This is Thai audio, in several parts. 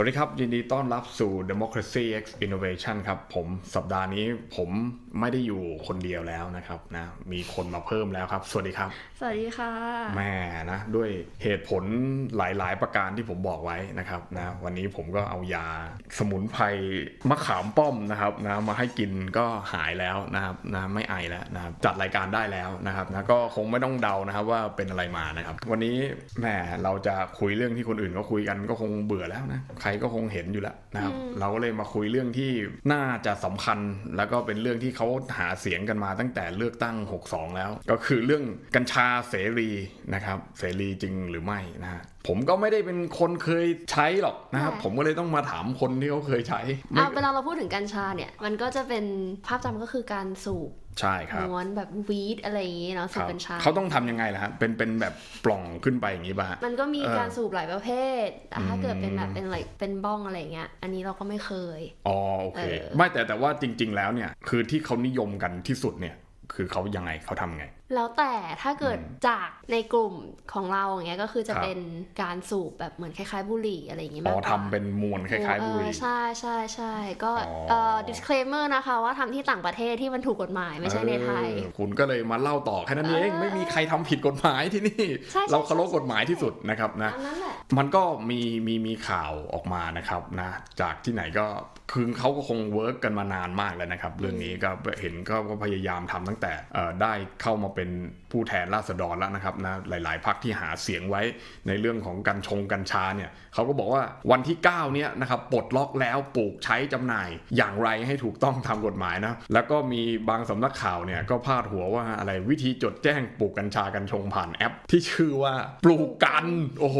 สวัสดีครับ ยินดีต้อนรับสู่ Democracy X Innovation ครับ ผมสัปดาห์นี้ผมไม่ได้อยู่คนเดียวแล้วนะครับนะมีคนมาเพิ่มแล้วครับ สวัสดีครับ สวัสดีค่ะแม่นะด้วยเหตุผลหลาย ๆ ประการที่ผมบอกไว้นะครับนะวันนี้ผมก็เอายาสมุนไพรมะขามป้อมนะครับนะมาให้กินก็หายแล้วนะครับนะไม่ไอแล้วนะครับจัดรายการได้แล้วนะครับนะก็คงไม่ต้องเดานะครับว่าเป็นอะไรมานะครับ วันนี้แหมเราจะคุยเรื่องที่คนอื่นก็คุยกันก็คงเบื่อแล้วนะใครก็คงเห็นอยู่แล้วนะครับ เราก็เลยมาคุยเรื่องที่น่าจะสำคัญ แล้วก็เป็นเรื่องที่เขาหาเสียงกันมาตั้งแต่เลือกตั้ง 62 แล้ว ก็คือเรื่องกัญชาเสรีนะครับ เสรีจริงหรือไม่นะฮะผมก็ไม่ได้เป็นคนเคยใช้หรอกนะครับค่ะผมก็เลยต้องมาถามคนที่เขาเคยใช้ไม่อะเวลาเราพูดถึงกัญชาเนี่ย มันก็จะเป็นภาพจำก็คือการสูบ ใช่ครับม้วนแบบวีดอะไรอย่างงี้เนาะคสูบรับกัญชาเขาต้องทำยังไงล่ะฮะเป็นเป็นแบบปล่องขึ้นไปอย่างนี้ป่ะฮะมันก็มีเออการสูบหลายประเภทแต่ถ้าอืมเกิดเป็นแบบเป็นอะไรเป็นบ้องอะไรอย่างเงี้ยอันนี้เราก็ไม่เคยอ๋อโอเคเออไม่แต่แต่ว่าจริง ๆ แล้วเนี่ยคือที่เขานิยมกันที่สุดเนี่ยคือเขายังไงเขาทำไง แล้วแต่ถ้าเกิดอืมจากในกลุ่มของเราอย่างเงี้ยก็คือจะครับเป็นการสูบแบบเหมือนคล้ายๆบุหรี่อะไรอย่างงี้อ๋มาอกกว่าทำเป็นมวลคล้ายๆบุหรี่เออใช่ใช่ใช่ก็อ๋อเอ่อ disclaimer นะคะว่าทำที่ต่างประเทศที่มันถูกกฎหมายไม่ใช่ในไทยเออคุณก็เลยมาเล่าต่อแค่นั้นเองเออไม่มีใครทำผิดกฎหมายที่นี่ใช่ใช่เราเคารพใช่กฎหมายที่สุดนะครับนะอันนั้นแหละมันก็มีมีมีข่าวออกมานะครับนะจากที่ไหนก็คือเขาก็คงเวิร์กกันมานานมากแล้วนะครับ เรื่องนี้ก็เห็นก็ก็พยายามทำตั้งแต่เอ่อได้เข้ามาเป็นผู้แทนราษฎรแล้วนะครับนะหลาย ๆพักที่หาเสียงไว้ในเรื่องของกัญชงกัญชาเนี่ยเขาก็บอกว่าวันที่ 9 เนี่ยนะครับปลดล็อกแล้วปลูกใช้จำหน่ายอย่างไรให้ถูกต้องตามกฎหมายนะแล้วก็มีบางสำนักข่าวเนี่ยก็พาดหัวว่าอะไรวิธีจดแจ้งปลูกกัญชากัญชงผ่านแอป ที่ชื่อว่าปลูกกัน โอ้โห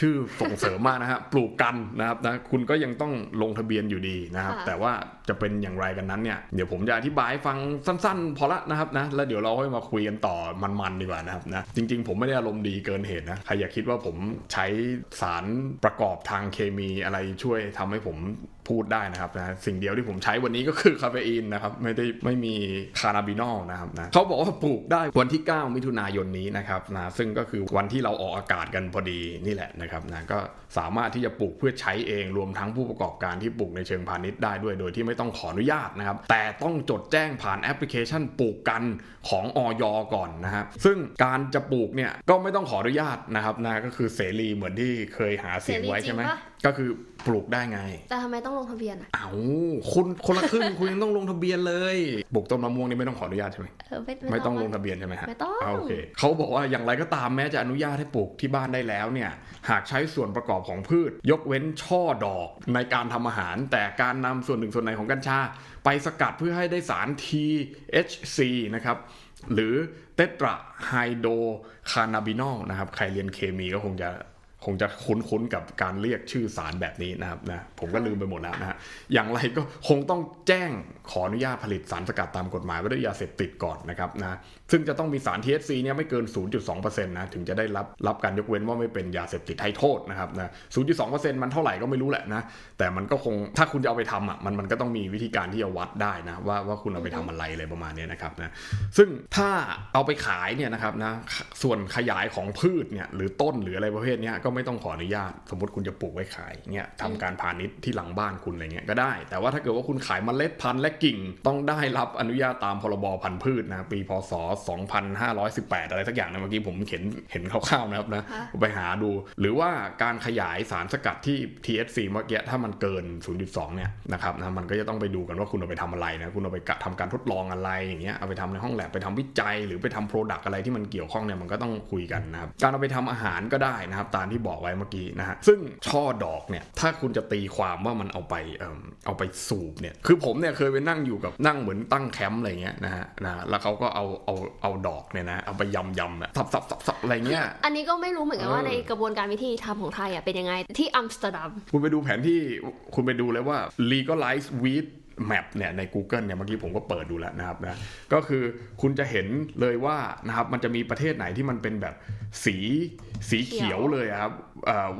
ชื่อส่งเสริมมากนะฮะปลูกกันนะครับนะคุณก็ยังต้องลงทะเบียนอยู่ดีนะครับค่ะแต่ว่าจะเป็นอย่างไรกันนั้นเนี่ยเดี๋ยวผมจะอธิบายให้ฟังสั้น ๆ พอละนะครับนะแล้วเดี๋ยวเราค่อยมาคุยกันต่อมันๆดีกว่านะครับนะจริง ๆ ผมไม่ได้อารมณ์ดีเกินเหตุนะใครอยากคิดว่าผมใช้สารประกอบทางเคมีอะไรช่วยทำให้ผมพูดได้นะครับนะสิ่งเดียวที่ผมใช้วันนี้ก็คือคาเฟอีนนะครับไม่ได้ไม่มีคานาบินอลนะครับนะเขาบอกว่าปลูกได้วันที่ 9 มิถุนายนนี้นะครับนะซึ่งก็คือวันที่เราออกอากาศกันพอดีนี่แหละนะครับนะก็สามารถที่จะปลูกเพื่อใช้เองรวมทั้งผู้ประกอบการที่ปลูกในเชิงพาณิชย์ได้ด้วย โดยที่ไม่ต้องขออนุญาตนะครับแต่ต้องจดแจ้งผ่านแอปพลิเคชันปลูกกันของออยก่อนนะครับซึ่งการจะปลูกเนี่ยก็ไม่ต้องขออนุญาตนะครับนะก็คือเสรีเหมือนที่เคยหาเสียงไว้ใช่ไหม ก็คือปลูกได้ไง แต่ทำไมต้องลงทะเบียนอะ เอาคุณคนละครึ่ง คุณยังต้องลงทะเบียนเลยปลูกต้นมะม่วงนี่ไม่ต้องขออนุญาตใช่ไหมเออไม่ไม่ต้องลงวะทะเบียนใช่ไหมฮะไม่ต้องาโอเคเขาบอกว่าอย่างไรก็ตามแม้จะอนุญาตให้ปลูกที่บ้านได้แล้วเนี่ย หากใช้ส่วนประกอบของพืช ยกเว้นช่อดอกในการทำอาหาร แต่การนำส่วนหนึ่งส่วนใดของกัญชา ไปสกัดเพื่อให้ได้สาร THC นะครับหรือเตตราไฮโดรคานาบินอลนะครับใครเรียนเคมีก็คงจะ คงจะคุ้นๆกับการเรียกชื่อสารแบบนี้นะครับนะผมก็ลืมไปหมดแล้วนะฮะอย่างไรก็คงต้องแจ้งขออนุญาตผลิตสารสกัดตามกฎหมายว่าด้วยยาเสพติดก่อนนะครับนะซึ่งจะต้องมีสาร THC เนี่ยไม่เกิน 0.2%นะถึงจะได้รับรับการยกเว้นว่าไม่เป็นยาเสพติดให้โทษนะครับนะ 0.2%มันเท่าไหร่ก็ไม่รู้แหละนะแต่มันก็คงถ้าคุณจะเอาไปทำอะมันมันก็ต้องมีวิธีการที่จะวัดได้นะว่าว่าคุณเอาไปทำอะไรอะไรประมาณนี้นะครับนะซึ่งถ้าเอาไปขายเนี่ยนะครับนะส่วนขยายของพืชเนี่ยหรือต้นหรืออะไรประเภทนี้ก็ไม่ต้องขออนุญาต สมมติคุณจะปลูกไว้ขายเนี่ยทำการพาณิชย์ที่หลังบ้านคุณอะไรเงี้ยก็ได้ แต่ว่าถ้าเกิดว่าคุณขายเมล็ดพันธุ์และกิ่ง ต้องได้รับอนุญาตตามพรบพันธุ์พืชนะปีพศ 2518 อะไรสักอย่างนะเมื่อกี้ผมเห็นเห็นคร่าวๆนะครับนะค่ะไปหาดู หรือว่าการขยายสารสกัดที่ THC เมื่อกี้ถ้ามันเกิน 0.2 เนี่ยนะครับนะมันก็จะต้องไปดูกันว่าคุณเอาไปทำอะไรนะคุณเอาไปกะทำการทดลองอะไรอย่างเงี้ยเอาไปทำในห้องแลบไปทำวิจัย หรือไปทำโปรดักต์อะไรที่มันเกี่ยวข้องเนี่ยมันก็ต้องคุยกันนะครับการเอาไปทำอาหารก็ได้นะครับตามที่บอกไว้เมื่อกี้นะฮะซึ่งช่อดอกเนี่ยถ้าคุณจะตีความว่ามันเอาไปเอิ่มเอาไปสูบเนี่ยคือผมเนี่ยเคยไปนั่งอยู่กับนั่งเหมือนตั้งแคมป์อะไรเงี้ยนะฮะนะแล้วเขาก็เอาเอาเอาดอกเนี่ยนะเอาไปยำยำๆอะสับสับสับสับอะไรเงี้ยอันนี้ก็ไม่รู้เหมือนกันว่าเออในกระบวนการวิธีทำของไทยอะเป็นยังไงที่อัมสเตอร์ดัมคุณไปดูแผนที่คุณไปดูเลยว่า legalize weed แมปเนี่ยใน Google เนี่ยเมื่อกี้ผมก็เปิดดูแล้วนะครับนะก็คือคุณจะเห็นเลยว่านะครับมันจะมีประเทศไหนที่มันเป็นแบบสีสีเขียวเลยครับ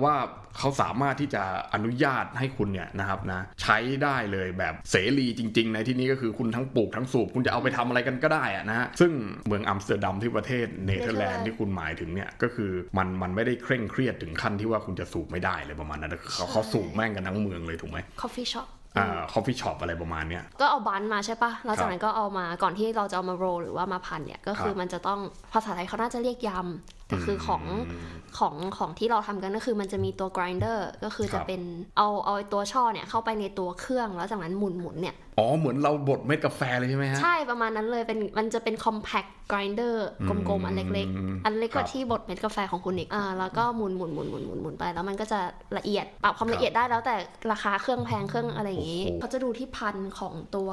ว่าเขาสามารถที่จะอนุญาตให้คุณเนี่ยนะครับนะใช้ได้เลยแบบเสรีจริง ๆ ในที่นี้ก็คือคุณทั้งปลูกทั้งสูบคุณจะเอาไปทำอะไรกันก็ได้อะนะฮะซึ่งเมืองอัมสเตอร์ดัมที่ประเทศเนเธอร์แลนด์ที่คุณหมายถึงเนี่ยก็คือมันมันไม่ได้เคร่งเครียดถึงขั้นที่ว่าคุณจะสูบไม่ได้เลยประมาณนั้นเขาเขาสูบแม่งกันทั้งเมืองเลยถูกไหม coffee shop อ่าคอฟฟี่ช็อปอะไรประมาณเนี้ยก็เอาบันมาใช่ปะแล้วครัจากบนั้นก็เอามาก่อนที่เราจะเอามาโรลหรือว่ามาพันเนี่ย ก็คือครับมันจะต้องภาษาไทยเขาน่าจะเรียกยำ แต่คือของของของที่เราทำกันก็คือมันจะมีตัว grinder ก็คือครัจะบเป็นเอาเอาไอ้ตัวช่อเนี่ยเข้าไปในตัวเครื่องแล้วจากนั้นหมุนหมุนเนี่ย อ๋อ เหมือนเราบดเม็ดกาแฟเลยใช่ไหมฮะ ใช่ประมาณนั้นเลยเป็นมันจะเป็น compact grinder กลมๆ อันเล็กอืมๆอันเล็กกว่าครับที่บดเม็ดกาแฟของคุณอีกอ่าแล้วก็หมุนหมุนหมุนหมุนหมุนหมุนไป แล้วมันก็จะละเอียดปรับความครับละเอียดได้แล้วแต่ราคาเครื่องแพงเครื่องอะไรอย่างงี้โอ้โหเขาจะดูที่พันธุ์ของตัว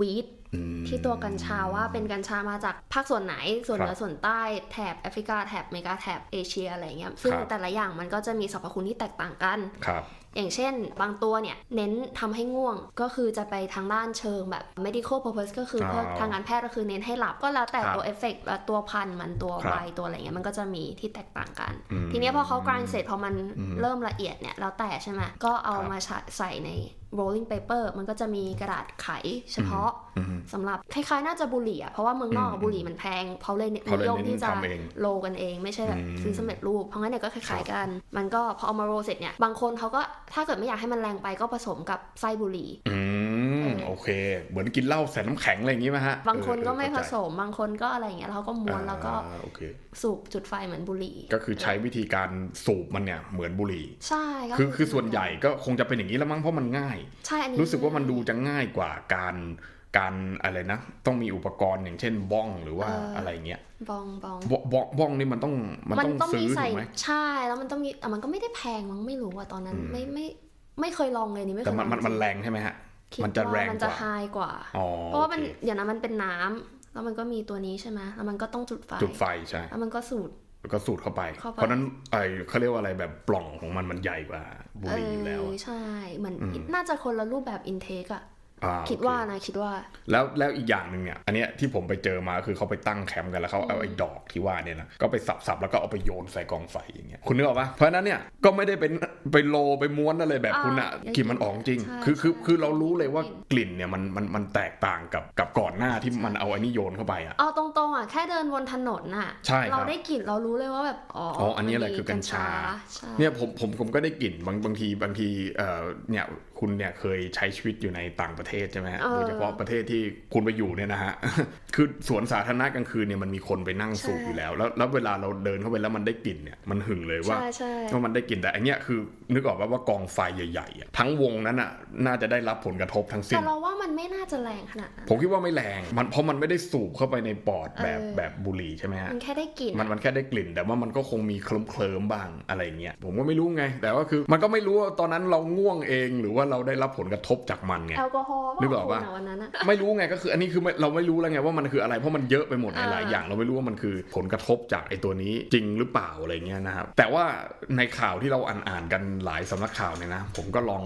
วีดอืมที่ตัวกัญชาว่าเป็นกัญชามาจากภาคส่วนไหนส่วนเหนืครัอบส่วนใต้แถบแอฟริกาแถบอเมริกาแถบเอเชียอะไรเงี้ยซึ่งครับแต่ละอย่างมันก็จะมีสรรพคุณที่แตกต่างกันครับอย่างเช่น บางตัวเนี่ย เน้นทำให้ง่วงก็คือจะไปทางด้านเชิงแบบ medical purpose ก็คือเพื่ออ๋อทางการแพทย์ก็คือเน้นให้หลับก็แล้วแต่ครับตัวเอฟเฟกต์ตัวพันธุ์มันตัวครับใบตัวอะไรเงี้ยมันก็จะมีที่แตกต่างกันอืมทีเนี้ยพอเขากร n เสร็จพอมันอืมเริ่มละเอียดเนี่ยแล้วแต่ใช่ไหมก็เอาครับมาใส่ใน rolling paper มันก็จะมีกระดาษไขเฉพาะอืมสำหรับคล้ายๆ น่าจะบุหรี่อะเพราะว่าเมืองนอกอะอืมบุหรี่มันแพงเขาเลยเขาเลยนิยมเน้นที่จะทำเองโลกันเองไม่ใช่แบบอืมซื้อสำเร็จรูป เพราะงั้นเนี่ยก็คล้ายๆกัน มันก็พอเอามาโรลเสร็จเนี่ยบางคนเขาก็ถ้าเกิดไม่อยากให้มันแรงไปก็ผสมกับไส้บุหรี่อืมเออโอเค เหมือนกินเหล้าใส่น้ำแข็งอะไรอย่างงี้ไหมฮะ บางคนก็ไม่ผเออสม บางคนก็อะไรอย่างเงี้ยแล้วเขาก็ม้วนแล้วก็อ่าโอเคสูบจุดไฟเหมือนบุหรี่ ก็คือใช้วิธีการสูบมันเนี่ยเหมือนบุหรี่ ใช่ก็คือคือส่วนใหญ่ก็คงจะเป็นอย่างนี้แล้วมั้งเพราะมันง่าย ใช่อันนี้รู้สึกว่ามันดูจะง่ายกว่าการการอะไรนะ ต้องมีอุปกรณ์อย่างเช่นบ้องหรือว่าอะไรเงี้ยบองบองบ้องบ้องบ้องนี่มันต้องมันต้องซื้อใส่ถูกไหมใช่แล้วมันต้องมีแต่มันก็ไม่ได้แพงมั้งไม่รู้อะตอนนั้นอืมไม่ไม่ไม่เคยลองเลยนี่ไม่เคแต่ยมันมันลองมันแรงใช่ไหมฮะคิดมันจะแรงว่ามันกจะว่าไฮกว่าอ๋อเพราะว่ามันโอคอย่างนั้นมันเป็นน้ำ แล้วมันก็มีตัวนี้ใช่ไหมแล้วมันก็ต้องจุดไฟจุดไฟใช่แล้วมันก็สูดแล้วก็สูดเข้าไปเข้าไปเพราะฉะนั้นไอเขาเรียกว่าอะไรแบบปล่องของมันมันใหญ่กว่าบุหรี่อยู่แล้วเออะอใช่เหมือนอืมน่าจะคนละรูปแบบอินเทคอะอ่าคิดโอเว่านะคิดว่า แล้วแล้วอีกอย่างหนึ่งเนี่ย อันเนี้ยที่ผมไปเจอมาคือเขาไปตั้งแคมป์กันแล้วเขาเอาไอ้ดอกที่ว่าเนี่ยนะก็ไปสับๆแล้วก็เอาไปโยนใส่กองไฟอย่างเงี้ยคุณนึกออกปะเพราะฉะนั้นเนี่ยก็ไม่ได้เป็น ไปโลไปม้วนอะไรแบบคุณอะอ่ากลิ่นมันออกจริงใช่คือคือใช่คือเรารู้เลยว่ากลิ่นเนี่ยมันมันมันแตกต่างกับกับก่อนหน้าที่มันเอาไอ้นี่โยนเข้าไปอะเอาตรงๆอะแค่เดินบนถนนอะใช่ครับเราได้กลิ่นเรารู้เลยว่าแบบอ๋ออ๋ออันนี้มัแหละคือกัญชาใช่เนี่ยผมผมผมก็ได้กลิ่นบางบางทีบางทีเอ่อเนี่ยคุณเนี่ยเคยใช้ชีวิตอยู่ในต่างประเทศใช่ไหมฮะเออโดยเฉพาะประเทศที่คุณไปอยู่เนี่ยนะฮะคือสวนสาธารณะกลางคืนเนี่ยมันมีคนไปนั่งสูบใช่อยู่แล้ว แล้วแล้วเวลาเราเดินเข้าไปแล้วมันได้กลิ่นเนี่ยมันหึงเลยว่าใช่ใช่ว่ามันได้กลิ่นแต่อันเนี้ยคือนึกออกว่าว่ากองไฟใหญ่ๆอะทั้งวงนั้นอะน่าจะได้รับผลกระทบทั้งสิ้แต่นเราว่ามันไม่น่าจะแรงขนาดนั้นผมคิดว่าไม่แรงมันเพราะมันไม่ได้สูบเข้าไปในปอดแบบเออแบบบุหรี่ใช่ไหมฮะมันแค่ได้กลิ่นมันมันแค่ได้กลิ่น แต่ว่ามันก็คงมีเคลิ้มเคลิมๆบ้างอะไรเงี้ยผมก็ไม่รู้ไง แต่ว่าคือมันก็ไม่รู้ว่าตอนนั้นเราง่วงเอง หรือว่าเราได้รับผลกระทบจากมันไงแอลกอฮอล์นึกออกปะคุณวันนั้นอะไม่รู้ไงก็คืออันนี้คือไม่เราไม่รู้แล้วไงว่ามันคืออะไรเพราะมันเยอะไปหมดอ่าหลายๆอย่างเราไม่รู้ว่ามันคือผลกระทบจากไอ้ตัวนี้จริงหรือเปล่าอะไรเงี้ยนะครับแต่ว่าในข่าวที่เราอ่านอ่านๆกันหลายสำนักข่าวเนี่ยนะ ผมก็ลอง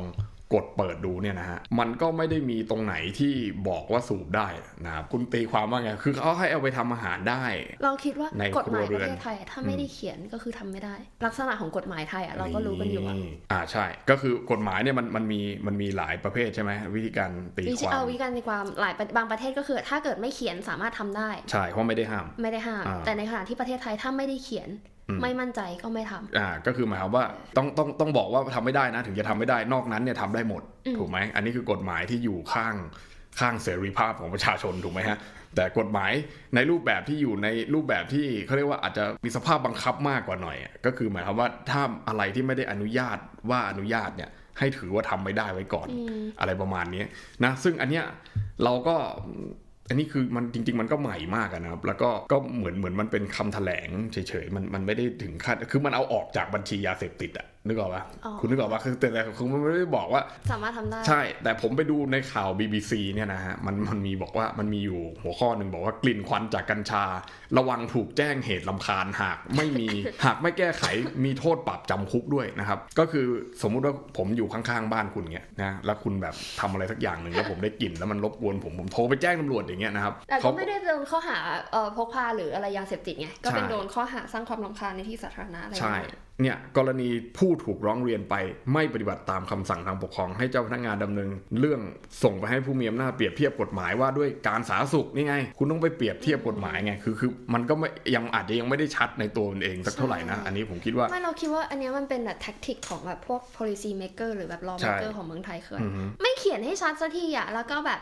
กดเปิดดูเนี่ยนะฮะ มันก็ไม่ได้มีตรงไหนที่บอกว่าสูบได้นะครับคุณตีความว่าไง คือเขาให้เอาไปทำอาหารได้ เราคิดว่าในกฎหมายครัวเรืปอนระเทศไทยอะถ้าไม่ได้เขียนก็คือทำไม่ได้ ลักษณะของกฎหมายไทยอะเราก็รู้กันอยู่อะอ่าใช่ ก็คือกฎหมายเนี่ยมันมันมีมันมีหลายประเภทใช่ไหมวิธีการตีวิคธีวามเอาวิการในความหลายประบางประเทศก็คือ ถ้าเกิดไม่เขียนสามารถทำได้ ใช่เพราะไม่ได้ห้าม ไม่ได้ห้ามอ่าแต่ในขณะที่ประเทศไทยถ้าไม่ได้เขียนอืม ไม่มั่นใจก็ไม่ทำอ่าก็คือหมายความว่าต้องต้องต้องบอกว่าทำไม่ได้นะ ถึงจะทำไม่ได้นอกนั้นเนี่ยทำได้หมดอืมถูกไหมอันนี้คือกฎหมายที่อยู่ข้างข้างเสรีภาพของประชาชนถูกไหมฮะแต่กฎหมายในรูปแบบที่อยู่ในรูปแบบที่เขาเรียกว่าอาจจะมีสภาพบังคับมากกว่าหน่อยอะก็คือหมายความว่าถ้าอะไรที่ไม่ได้อนุญาตว่าอนุญาตเนี่ยให้ถือว่าทำไม่ได้ไว้ก่อนอืมอะไรประมาณนี้นะซึ่งอันเนี้ยเราก็ อันนี้คือมันจริง ๆ มันก็ใหม่มากนะครับ แล้วก็ก็เหมือนเหมือนมันเป็นคำแถลงเฉยๆมันมันไม่ได้ถึงขั้นคือมันเอาออกจากบัญชียาเสพติดอะ นึกออกปะอ๋อคุณนึกออกปะคือแต่ละคือมันไม่ได้บอกว่า สามารถทำได้ ใช่ แต่ผมไปดูในข่าว BBC เนี่ยนะฮะมันมันมีบอกว่ามันมีอยู่หัวข้อหนึ่งบอกว่ากลิ่นควันจากกัญชา ระวังถูกแจ้งเหตุลำคาญหากไม่มีหากไม่แก้ไขมีโทษปรับจำคุกด้วยนะครับ ก็คือสมมุติว่าผมอยู่ข้างๆบ้านคุณเนี่ยนะแล้วคุณแบบทำอะไรสักอย่างหนึ่งแล้วผมได้กลิ่นแล้วมันรบกวนผมผมโทรไปแจ้งตำรวจอย่างเงี้ยนะครับแต่ก็เขาไม่ได้โดนข้อหาเอ่อพกพาหรืออะไรยาเสพติดไงก็เป็นใช่โดนข้อหาสร้างความรำคาญในที่สาธารณะอะไรอย่างใช่เงี้ย เนี่ยกรณีผู้ถูกร้องเรียนไปไม่ปฏิบัติตามคำสั่งทางปกครอง ให้เจ้าพนักงานดำเนิน เรื่องส่งไปให้ผู้มีอำนาจเปรียบเทียบกฎหมายว่าด้วยการสาธารณสุขนี่ไง คุณต้องไปเปรียบเทียบกฎหมายไงคือคือมันก็ไม่ยังอาจจะยังไม่ได้ชัดในตัวมันเองสักเท่าไหร่นะอันนี้ผมคิดว่าไม่เราคิดว่าอันเนี้ยมันเป็นแบบแท็กติกของแบบพวก policy maker หรือแบบ law ใช่ maker ของเมืองไทยคืออือฮึไม่เขียนให้ชัดสักทีอะแล้วก็แบบ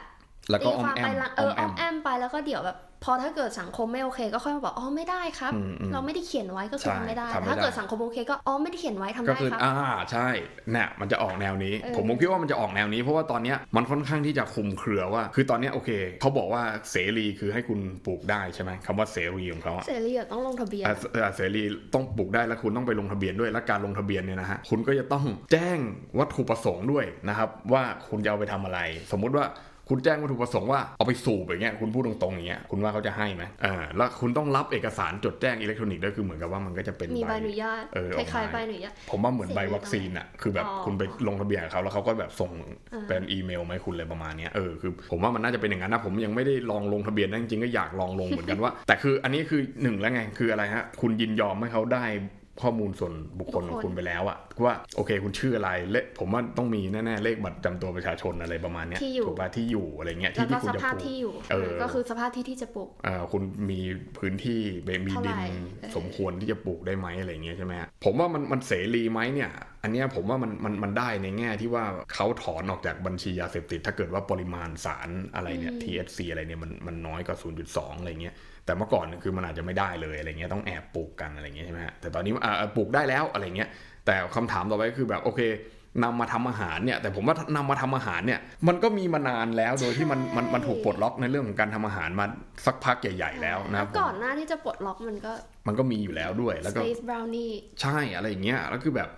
แล้วก็ตีออคมวามแอไปมละอเอออมแออ้อมมแอมไปแล้วก็เดี๋ยวแบบ พอถ้าเกิดสังคมไม่โอเค ก็ค่อยมาบอกอ๋อไม่ได้ครับอืมอืมเราไม่ได้เขียนไว้ก็คือใช่ทำไม่ได้ทำไม่ถ้าได้เกิดสังคมโอเคก็อ๋อไม่ได้เขียนไว้ทำก็ได้คือครับอ่าใช่เนี่ยมันจะออกแนวนี้เออผมผมคิดว่ามันจะออกแนวนี้เพราะว่าตอนเนี้ยมันค่อนข้างที่จะคลุมเครือว่า คือตอนเนี้ยโอเคเขาบอกว่าเสรีคือให้คุณปลูกได้ใช่ไหมคำว่าเสรีของเขาอะเสรีอะต้องลงทะเบียนอะเสอะเสรีต้องปลูกได้แล้วคุณต้องไปลงทะเบียนด้วยและการลงทะเบียนเนี่ยนะฮะคุณก็จะต้องแจ้งวัตถุประสงค์ด้วยนะครับว่าคุณจะเอาไปทำอะไร สมมุติว่า คุณแจ้งวัตถุประสงค์ว่าเอาไปสูบอย่างเงี้ยคุณพูดตรงๆอย่างเงี้ยคุณว่าเขาจะให้ไหมอ่าแล้วคุณต้องรับเอกสารจดแจ้งอิเล็กทรอนิกส์ด้วยคือเหมือนกับว่ามันก็จะเป็นมีใบอนุญาตเออคออกมาล้ายๆใบอนุญาตผมว่าเหมือนใบวัคซีนอะคือแบบอ๋อคุณไปลงทะเบียนกับเขาแล้วเขาก็แบบส่งอ่าเป็นอีเมลมาให้คุณเลยประมาณเนี้ยเออคือผมว่ามันน่าจะเป็นอย่างนั้นนะผมยังไม่ได้ลองลงทะเบียนนะจริงๆก็อยากลองลงเหมือนกันว่า แต่คืออันนี้คือหนึ่งแล้วไงคืออะไรฮะคุณยินยอมให้เขาได้ ข้อมูลส่วนบุคคลของคุณไปแล้วอะว่าโอเคคุณชื่ออะไรเลขผมว่าต้องมีแน่ๆเลขบัตรประจำตัวประชาชนอะไรประมาณเนี้ยที่อยู่ถูกป่ะที่อยู่อะไรเงี้ยแล้วที่ก็ที่คุณสจะภาปพลูกที่อยู่เออก็คือสภาพที่ที่จะปลูกอ่าคุณมีพื้นที่มีเท่าไหร่ดินเออสมควรที่จะปลูกได้ไหมอะไรเงี้ยใช่ไหมฮะผมว่ามันมันเสรีไหมเนี่ย อันเนี้ยผมว่ามันมันมันได้ในแง่ที่ว่าเขาถอนออกจากบัญชียาเสพติด ถ้าเกิดว่าปริมาณสารอะไรเนี่ย THC อะไรเนี่ยมันมันน้อยกว่า 0.2 อะไรเงี้ยแต่เมื่อก่อนเนี่ยคือมันอาจจะไม่ได้เลยอะไรเงี้ยต้องแอบปลูกกันอะไรเงี้ยใช่ไหมฮะแต่ตอนนี้อ่าปลูกได้แล้วอะไรเงี้ยแต่คำถามต่อไปก็คือแบบโอเคนำมาทำอาหารเนี่ยแต่ผมว่านำมาทำอาหารเนี่ยมันก็มีมานานแล้วโดยที่มันมันมันถูกปลดล็อกในเรื่องของการทำอาหารมาสักพักใหญ่ ๆ แล้วนะครับผมก่อนหน้าที่จะปลดล็อกมันก็มันก็มีอยู่แล้วด้วยแล้วก็ space brownie ใช่อะไรอย่างเงี้ยแล้วคือแบบ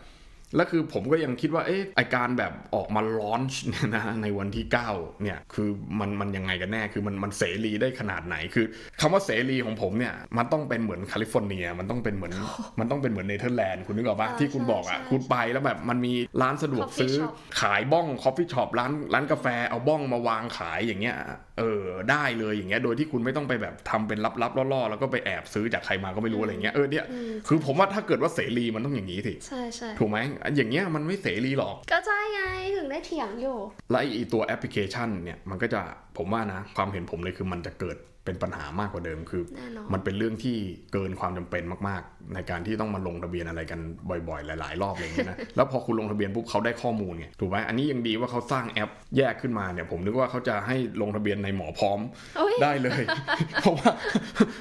แล้วคือผมก็ยังคิดว่าเอ๊ะไอการแบบออกมาลอนช์เนี่ยนะในวันที่ 9 เนี่ย คือมันมันยังไงกันแน่คือมันมันเสรีได้ขนาดไหนคือคำว่าเสรีของผมเนี่ย มันต้องเป็นเหมือนแคลิฟอร์เนีย มันต้องเป็นเหมือนมันต้องเป็นเหมือนเนเธอร์แลนด์คุณนึกออกปะอ่าที่คุณบอกอะใช่คุณไปแล้วแบบมันมีร้านสะดวก Coffee ซื้อ shop ขายบ้องคอฟฟี่ช็อปร้านร้านกาแฟเอาบ้องมาวางขายอย่างเงี้ย เออได้เลยอย่างเงี้ยโดยที่คุณไม่ต้องไปแบบทำเป็นลับๆล่อๆแล้วก็ไปแอบซื้อจากใครมาก็ไม่รู้อะไรเงี้ยเออเนี่ยอืมคือผมว่าถ้าเกิดว่าเสรีมันต้องอย่างนี้สิใช่ใช่ถูกไหมอย่างเงี้ยมันไม่เสรีหรอก ก็ใช่ไงถึงได้เถียงอยู่ และไอตัวแอปพลิเคชันเนี่ยมันก็จะผมว่านะ ความเห็นผมเลยคือมันจะเกิด เป็นปัญหามากกว่าเดิมคือแน่นอนมันเป็นเรื่องที่เกินความจำเป็นมากๆ ในการที่ต้องมาลงทะเบียนอะไรกันบ่อยๆ หลาย ๆ รอบอะไรอย่างเงี้ยนะแล้วพอคุณลงทะเบียนปุ๊บเขาได้ข้อมูลไงถูกไหมอันนี้ยังดีว่าเขาสร้างแอปแยกขึ้นมาเนี่ยผมนึกว่าเขาจะให้ลงทะเบียนในหมอพร้อมโอ้ยได้เลย เพราะว่า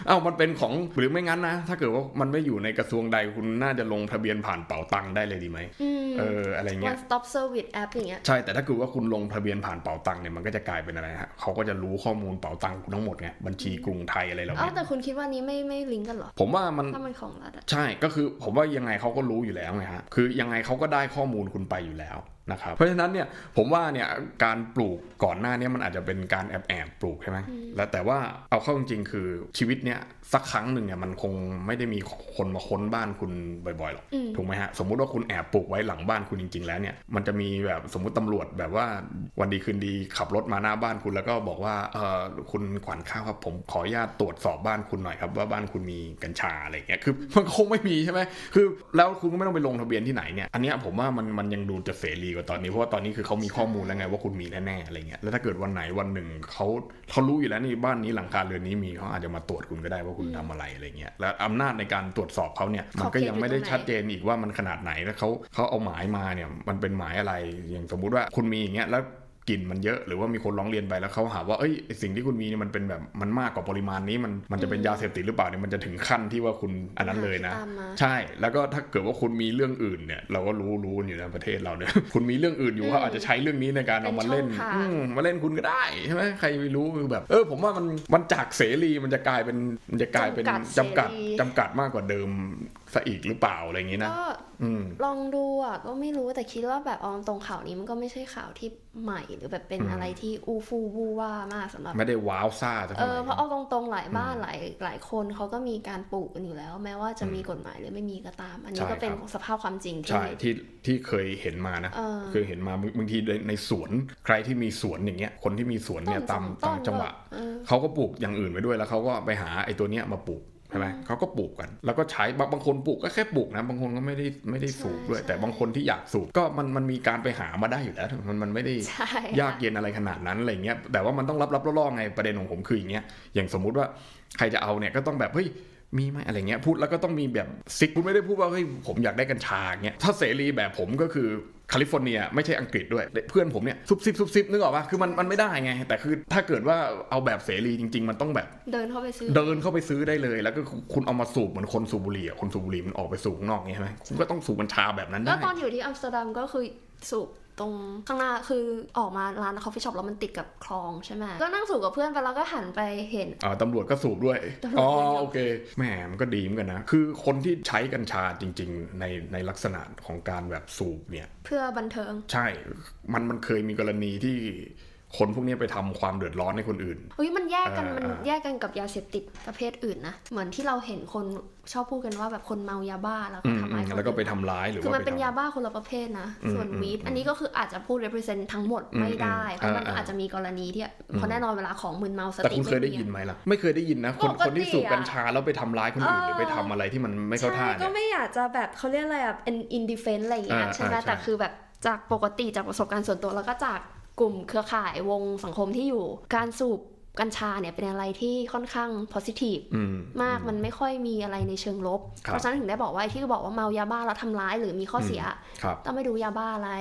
เอ้ามันเป็นของหรือไม่งั้นนะ ถ้าเกิดว่ามันไม่อยู่ในกระทรวงใดคุณน่าจะลงทะเบียนผ่านเป๋าตังค์ได้เลยดีไหมอืมเอออะไรเงี้ย one stop service app อย่างเงี้ยใช่แต่ถ้าเกิดว่าคุณลงทะเบียนผ่านเป๋าตังค์เนี่ยมันก็จะกลายเป็นอะไรฮะเขาก็จะรู้ข้อมูลเป๋าตังค์คุณทั้งหมดไงบัญชีกรุงไทยอะไรเหล่าอ้าวนี้แต่คุณคิดว่านี้ไม่ไม่ลิงก์กันเหรอ ผมว่ามันถ้ามันของรัฐอะใช่ก็คือผมว่ายังไงเขาก็รู้อยู่แล้วไงฮะคือยังไงเขาก็ได้ข้อมูลคุณไปอยู่แล้ว นะครับเพราะฉะนั้นเนี่ยผมว่าเนี่ยการปลูกก่อนหน้าเนี้มันอาจจะเป็นการแอบแอบๆปลูกใช่ไหมแล้วแต่ว่าเอาเข้าจริงๆคือชีวิตเนี่ยสักครั้งหนึ่งเนี่ยมันคงไม่ได้มีคนมาค้นบ้านคุณบ่อยๆหรอกอืมถูกไหมฮะสมมุติว่าคุณแอบปลูกไว้หลังบ้านคุณจริง ๆ แล้วเนี่ยมันจะมีแบบสมมุติตำรวจแบบว่าวันดีคืนดีขับรถมาหน้าบ้านคุณแล้วก็บอกว่าเออคุณขวัญข้าวครับผมขออนุญาตตรวจสอบบ้านคุณหน่อยครับว่าบ้านคุณมีกัญชาอะไรเงี้ยคือมันคงไม่มีใช่ไหมคือแล้วคุณก็ไม่ต้องไปลงทะเบียนที่ไหนเนี่ยอันเนี้ยผมว่ามันมันยังดูจะเสรีกว่าตอนนี้เพราะว่าตอนนี้คือเขามีข้อมูลแล้วไงว่าคุณมีแน่ๆอะไรเงี้ยแล้วถ้าเกิดวันไหนวันหนึ่งเขาเขารู้อยู่แล้วนี่บ้านนี้หลังคาเรือนนี้มีเขาอาจจะมาตรวจคุณก็ได้ว่าคุณทำอะไรอะไรเงี้ยแล้วอำนาจในการตรวจสอบเขาเนี่ยมันก็ยังไม่ได้ชัดเจนอีกว่ามันขนาดไหนแล้วเขาเขาเอาหมายมาเนี่ยมันเป็นหมายอะไรอย่างสมมุติว่าคุณมีอย่างเงี้ยแล้ว กลิ่นมันเยอะหรือว่ามีคนร้องเรียนไปแล้วเขาหาว่าเอ้ยไอ้สิ่งที่คุณมีเนี่ยมันเป็นแบบมันมากกว่าปริมาณนี้มันมันจะเป็นยาเสพติดหรือเปล่าเนี่ยมันจะถึงขั้นที่ว่าคุณอันนั้นเลยนะตามมาใช่แล้วก็ถ้าเกิดว่าคุณมีเรื่องอื่นเนี่ยเราก็รู้รู้อยู่ในประเทศเราเนี่ยคุณมีเรื่องอื่นอยู่อืมเขาอาจจะใช้เรื่องนี้ในการเอามาเล่นเป็นช่องทางอืมมาเล่นคุณก็ได้ใช่ไหมใครไม่รู้คือแบบ เออผมว่ามันมันจากเสรีมันจะกลายเป็นมันจะกลายเป็นจำกัดจำกัดมากกว่าเดิม ซะอีกหรือเปล่าอะไรอย่างงี้นะก็อืมลองดูอะก็ไม่รู้แต่คิดว่าแบบเอาตรงข่าวนี้มันก็ไม่ใช่ข่าวที่ใหม่หรือแบบเป็นอืมอะไรที่อูฟูวูว่ามากสำหรับ ไม่ได้ว้าวซ่าสักเอเท่าไหอร่เพราะเอาตรงๆหลายบ้านหลายหลายคนเขาก็มีการปลูกกันอยู่แล้ว แม้ว่าจะมีกฎหมายหรือไม่มีก็ตาม อันนี้ใช่ก็เป็นครับสภาพความจริงที่ใช่ที่ที่เคยเห็นมานะเออเคยเห็นมาบางทีในในสวนใครที่มีสวนอย่างเงี้ยคนที่มีสวนเนี่ยต้ตานมสอตามต้นจังหวะเออเขาก็ปลูกอย่างอื่นไปด้วยแล้วเขาก็ไปหาไอ้ตัวเนี้ยมาปลูกใช่ไหมเขาก็ปลูกกัน แล้วก็ใช้บางบางคนปลูกก็แค่ปลูกนะ บางคนก็ไม่ได้ไม่ได้สูบด้วยใช่แต่บางคนที่อยากสูบก็มันมันมีการไปหามาได้อยู่แล้ว มันมันไม่ได้ใช่ยากเย็นอะไรขนาดนั้นอะไรเงี้ย แต่ว่ามันต้องรับรับล่อๆไงประเด็นของผมคืออย่างเงี้ย อย่างสมมุติว่าใครจะเอาเนี่ยก็ต้องแบบเฮ้ย มีไหมอะไรเงี้ยพูดแล้วก็ต้องมีแบบซิกคุณไม่ได้พูดว่าเฮ้ยผมอยากได้กัญชาเงี้ยถ้าเสรีแบบผมก็คือแคลิฟอร์เนียไม่ใช่อังกฤษด้วย เพื่อนผมเนี่ยซุบซิบซุบซิบนึกออกปะคือมันมันไม่ได้ไง แต่คือถ้าเกิดว่าเอาแบบเสรีจริง ๆ มันต้องแบบ เดินเข้าไปซื้อ เดินเข้าไปซื้อได้เลย แล้วก็คุณเอามาสูบเหมือนคนสูบบุหรี่อะคนสูบบุหรี่มันออกไปสูบข้างนอกเงี้ยใช่ไหมคุณก็ต้องสูบกัญชาแบบนั้นแล้ได้วตอนอยู่ที่อัมสเตอร์ดัมก็คือสูบ ตรงข้างหน้าคือออกมาร้านคอฟฟี่ช็อปแล้วมันติดกับคลองใช่ไหมก็นั่งสูบกับเพื่อนไปแล้วก็หันไปเห็นอ่าตำรวจก็สูบด้วยตำรวจอ๋อก็สูบโอเคแหมมันก็ดีเหมือนกันนะ คือคนที่ใช้กัญชาจริง ๆ ในในลักษณะของการแบบสูบเนี่ย เพื่อบันเทิง ใช่ มันมันเคยมีกรณีที่ คนพวกนี้ไปทำความเดือดร้อนให้คนอื่นเฮ้ยมันแยกกันเออมันเออแยกกันกับยาเสพติดประเภทอื่นนะเหมือนที่เราเห็นคนชอบพูดกันว่าแบบคนเมายาบ้าแล้วอืก็มทำร้ายคนแล้วก็ไปอื่นทำร้ายหรือคือว่ามันเป็นไทำยาบ้าคนละประเภทนะอืมส่วนอืมวีดอืมอันนี้ก็คืออาจจะพูด represent ทั้งหมดอืมไม่ได้อืมเพราะมันอ่าอาจจะมีกรณีที่เพราะแน่นอนเวลาของมึนเมาสแต่ติคุณเคยได้ยินไหมล่ะไม่เคยได้ยินนะคนปกติคนที่สูบอะกัญชาแล้วไปทำร้ายคนอื่นเออหรือไปทำอะไรที่มันไม่เข้าท่าใช่ก็เนี่ยไม่อยากจะแบบเขาเรียกอะไรอะเป็น indefense อะไรอย่างเงี้ยอ่าใช่ไหมอ่าใช่แต่คือแบบจากปกติจากประสบการณ์ส่วนตัวแล้วก็จาก กลุ่มเครือข่ายวงสังคมที่อยู่ การสูบ กัญชาเนี่ยเป็นอะไรที่ค่อนข้าง positive อืมมากมันไม่ค่อยมีอะไรในเชิงลบครับเพราะฉะนั้นถึงได้บอกว่าไอ้ที่บอกว่าเมายาบ้าแล้วทำร้ายหรือมีข้อเสียครับต้องไปดูยาบ้าอะไร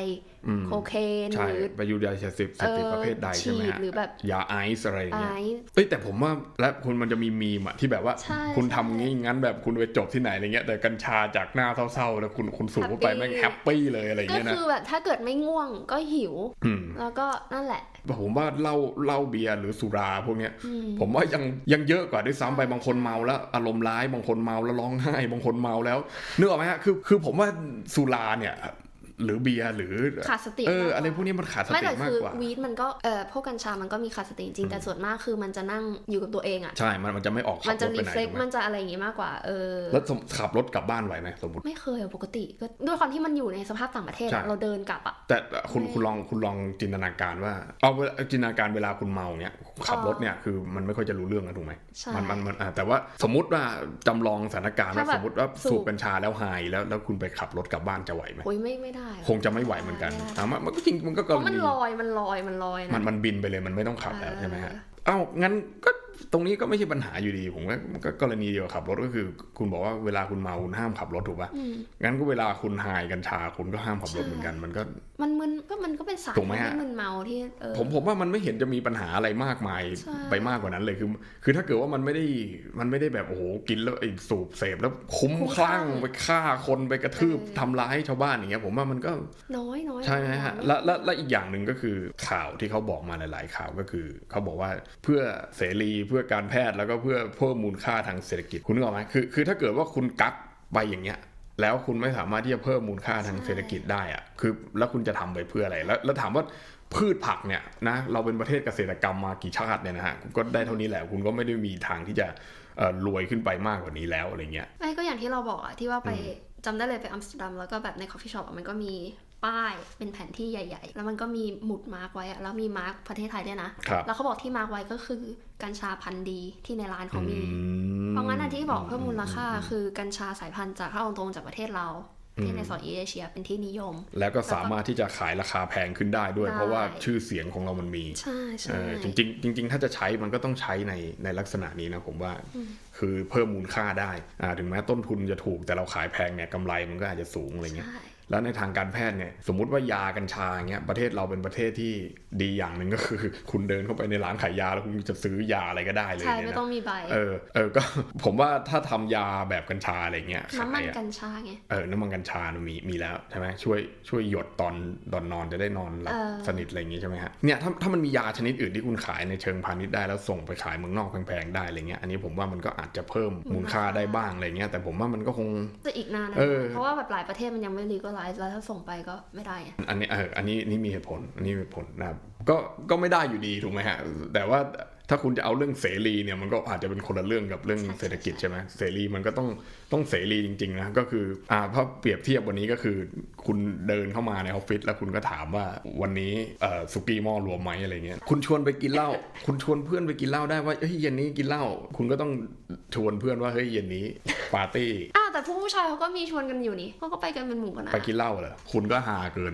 อืมโคเคนใช่หรือไปอยู่ยาเสพติดเสพติดประเภทใดใช่ไหมฉีดฮะหรือแบบยาไอซ์อะไรอย่างไอเงี้ยซ์เอ้ยแต่ผมว่าและคุณมันจะมีมีมอะที่แบบว่าใช่คุณใช่ทำงี้งั้นแบบคุณไปจบที่ไหนอะไรเงี้ยแต่กัญชาจากหน้าเศร้าๆแล้วคุณคุณสูบเข้าไป Happy แม่งแฮปปี้เลยอะไรก็เงี้ยนะคือแบบถ้าเกิดไม่ง่วงก็หิวอืมแล้วก็นั่นแหละผมว่าเหล้าเหล้าเบียร์หรือสุราพวกเนี้ยอืมผมว่ายังยังเยอะกว่าด้วยซ้ำไปบางคนเมาแล้ว อารมณ์ร้ายบางคนเมาแล้วร้องไห้บางคนเมาแล้วนึกออกไหมฮะคือคือผมว่าสุราเนี่ย หรือเบียร์หรือขาดสติเออมากกว่าอะไรพวกนี้มันขาดสไม่ติแต่มาคืกอกว่าวีดมันก็เอ่อพวกกัญชามันก็มีขาดสติจริงๆแต่ส่วนมากคือมันจะนั่งอยู่กับตัวเองอะใช่มันมันจะไม่ออกขัมันบจะรถไปรีไหนเฟล็กถูกไหมมันจะอะไรอย่างงี้มากกว่าเออแล้วสมขับรถกลับบ้านไหวไหมสมมติไม่เคยอะปกติก็ด้วยความที่มันอยู่ในสภาพต่างประเทศใช่อะเราเดินกลับอะแต่คุณไม่คุณลองคุณลองจินตนาการว่าเอาเวลาจินตนาการเวลาคุณเมาเนี่ยขับอ๋อรถเนี่ยคือมันไม่ค่อยจะรู้เรื่องนะถูกไหมใช่มันมันมันอะแต่ว่าสมมติว่าจำลองสถานการณ์ว่าถ้าแบบสมมติว่าสูบสูบกัญชาแล้วไฮแล้วแล้วคุณไปขับรถกลับบ้านจะไหวไหมโอ้ยไม่ไม่ได้อคงจะไม่ไหวเหมือนกันไได้อะมันมันก็จริงมันก็กเพรราะมันณีลอยมันลอยมันลอยมันะนมันบินไปเลยมันไม่ต้องขับแล้วเออใช่ไหมฮะ เอ้างั้นก็ตรงนี้ก็ไม่ใช่ปัญหาอยู่ดีผมว่ามันก็กรณีเดียวกับขับรถก็คือ คุณบอกว่าเวลาคุณเมาคุณห้ามขับรถถูกปะอืมงั้นก็เวลาคุณไฮกัญชาคุณก็ห้ามขับรถเหมือนกัน มันก็ มันมึนก็มันก็เป็นสารถูกไหมฮะที่มึนเมาที่เออผมผมว่ามันไม่เห็นจะมีปัญหาอะไรมากมายใช่ไปมากกว่านั้นเลยคือ คือถ้าเกิดว่ามันไม่ได้มันไม่ได้แบบโอ้โหกินแล้วไอ้สูบเสพแล้วคุ้มคลั่งไปฆ่าคนไปกระทืบทำร้ายชาวบ้านอย่างเงี้ย ผมว่ามันก็น้อยน้อยใช่ไหมฮะและและและอีกอย่างหนึ่งก็คือข่าวที่เขาบอกมาหลาย ๆ ข่าวก็คือเขาบอกว่าเพื่อเสรีเพื่อการแพทย์แล้วก็เพื่อเพิ่มมูลค่าทางเศรษฐกิจคุณนึกออกไหมคือคือถ้าเกิดว่าคุณกักไปอย่างเงี้ยแล้วคุณไม่สามารถที่จะเพิ่มมูลค่าทางเศรษฐกิจได้อะคือแล้วคุณจะทำไปเพื่ออะไร แล้วแล้วถามว่าพืชผักเนี่ยนะเราเป็นประเทศเกษตรกรรมมากี่ชาติเนี่ยนะฮะคุณก็ได้เท่านี้แหละคุณก็ไม่ได้มีทางที่จะเอ่อรวยขึ้นไปมากกว่านี้แล้วอะไรเงี้ยไม่ก็อย่างที่เราบอกอะที่ว่าไปจำได้เลยไปอัมสเตอร์ดัมแล้วก็แบบในคอฟฟี่ช็อปมันก็มี ป้ายเป็นแผนที่ใหญ่ ๆ แล้วมันก็มีหมุดมาร์กไว้อะแล้วมีมาร์กประเทศไทยด้วยนะครับแล้วเขาบอกที่มาร์กไว้ก็คือกัญชาพันธุ์ดีที่ในร้านเขามีอืมเพราะงั้นอันที่บอกเพิ่มมูลค่าคือกัญชาสายพันธุ์จากถ้าเอาตรงจากประเทศเราที่ในอืมซอยเอเชียเป็นที่นิยม แล้วก็สามารถที่จะขายราคาแพงขึ้นได้ด้วยได้เพราะว่าชื่อเสียงของเรามันมีใช่เอใช่อจริงๆจริงๆถ้าจะใช้มันก็ต้องใช้ในในลักษณะนี้นะผมว่า คือเพิ่มมูลค่าได้อ่าถึงแม้ต้นทุนจะถูกแต่เราขายแพงเนี่ยกำไรมันก็อาจจะสูงอะไรเงี้ยใช่ แล้วในทางการแพทย์เนี่ยสมมุติว่ายากัญชาอย่างเงี้ยประเทศเราเป็นประเทศที่ดีอย่างหนึ่งก็คือ คุณเดินเข้าไปในร้านขายยาแล้วคุณจะซื้อยาอะไรก็ได้เลยใช่เนี่ยไม่นะต้องมีใบเออเออก็ผมว่าถ้าทำยาแบบกัญชาอะไรเงี้ยน้ำมัขานยอะกัญชาไงเออน้ำมันกัญชามันมีมีแล้วใช่ไหมช่วยช่วยหยดตอนตอนนอนจะได้นอนหลับเออสนิทอะไรอย่างงี้ใช่ไหมฮะเนี่ยถ้าถ้ามันมียาชนิดอื่นที่คุณขายในเชิงพาณิชย์ได้แล้วส่งไปขายเมืองนอกแพงๆได้อะไรเงี้ยอันนี้ผมว่ามันก็อาจจะเพิ่มมูลค่าได้บ้างอะไรเงี้ยแต่ผมว่ามันก็คงจะอีกนานนะเออเพราะว่าแบบหลายประเทศมันยังไม่รีก็ไลซ์แล้วถ้าส่งไปก็ไม่ได้อะอันนี้เอออันนี้นี่มีเหตุผลอันนี้มีเหตุผลนะครับก็ก็ไม่ได้อยู่ดีถูกไหมฮะแต่ว่า ถ้าคุณจะเอาเรื่องเสรีเนี่ยมันก็อาจจะเป็นคนละเรื่องกับเรื่องเศรษฐกิจใช่ไหมเสรีมันก็ต้องต้องเสรีจริงๆนะก็คืออ่าถ้าเปรียบเทียบวันนี้ก็คือ คุณเดินเข้ามาในออฟฟิศแล้วคุณก็ถามว่าวันนี้เอ่อสุกี้หม้อรวมไหมอะไรเงี้ยคุณชวนไปกินเหล้าคุณชวนเพื่อนไปกินเหล้าได้ว่าเฮ้ยเย็นนี้กินเหล้าคุณก็ต้องชวนเพื่อนว่าเฮ้ยเย็นนี้ปาร์ตี้อ้าวแต่พวกผู้ชายเขาก็มีชวนกันอยู่นี่เขาก็ไปกันเป็นหมู่กันนะไปกินเหล้าเหรอคุณก็หาเกิน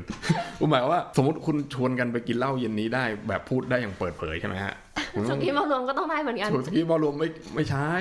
ผมหมายว่า สมมติคุณชวนกันไปกินเหล้าเย็นนี้ได้แบบพูดได้อย่างเปิดเผยใช่ไหมฮะคุณ สุต้องกี้มารวมก็ต้องได้เหมือนกันชวนสกี้บอลรวมไม่ไม่ใช่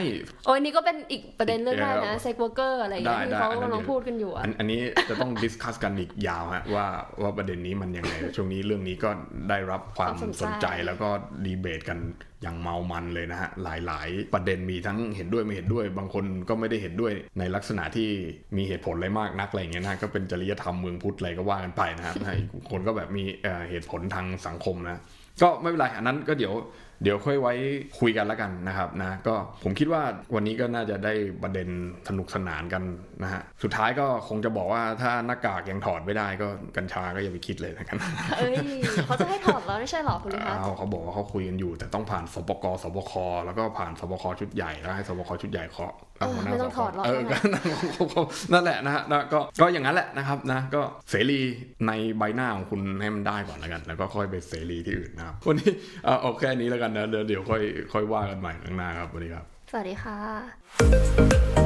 โอ้ยนี่ก็เป็นอีกประเด็นเรื่องได้นะเออเซ็กเวอร์เกอร์อะไรอย่างเงี้ยได้ที่ได้เขาอันนั้นกำลังเดี๋ยวพูดกันอยู่อะอันอันนี้จะต้องดิสคัสกันอีกยาวฮะว่าว่าประเด็นนี้มันยังไง ช่วงนี้เรื่องนี้ก็ได้รับความสนใจแล้วก็ดีเบตกันอย่างเมามันเลยนะฮะ หลาย ๆ ประเด็นมีทั้งเห็นด้วยไม่เห็นด้วย บางคนก็ไม่ได้เห็นด้วยในลักษณะที่มีเหตุผลอะไรมากนักอะไรอย่างเงี้ยนะก็เป็นจริยธรรมเมืองพุทธอะไรก็ว่ากันไปนะฮะอีกคนก็แบบมีเอ่อเหตุผลทางสังคมนะ ก็ไม่เป็นไรอันนั้นก็เดี๋ยว เดี๋ยวค่อยไว้คุยกันแล้วกันนะครับนะก็ผมคิดว่าวันนี้ก็น่าจะได้ประเด็นสนุกสนานกันนะฮะสุดท้ายก็คงจะบอกว่าถ้าหน้ากากยังถอดไม่ได้ก็กัญชาก็อย่าไปคิดเลยนะครับเอ้ยเขาจะให้ถอดแล้วไม่ใช่เหรอคุณลิพัฒน์เอาเขาบอกว่าเขาคุยกันอยู่ แต่ต้องผ่านสปกสบคแล้วก็ผ่านสบคชุดใหญ่แล้วให้สบคชุดใหญ่เคาะเออหัวหน้า ไม่ต้องสบคถอดหรอกเออนั่ก็นแหละนั่นแหละนะฮะนะก็ก็อย่างนั้นแหละนะครับนะก็เสรีในใบหน้าของคุณให้มันได้ก่อนแล้วกัน แล้วก็ค่อยไปเสรีที่อื่นนะครับวันนี้เอาเอาแค่นี้แล้วกันนะเดี๋ยวเดี๋ยวค่อยค่อยว่ากันใหม่ข้างหน้าครับวันนี้ครับ สวัสดีค่ะ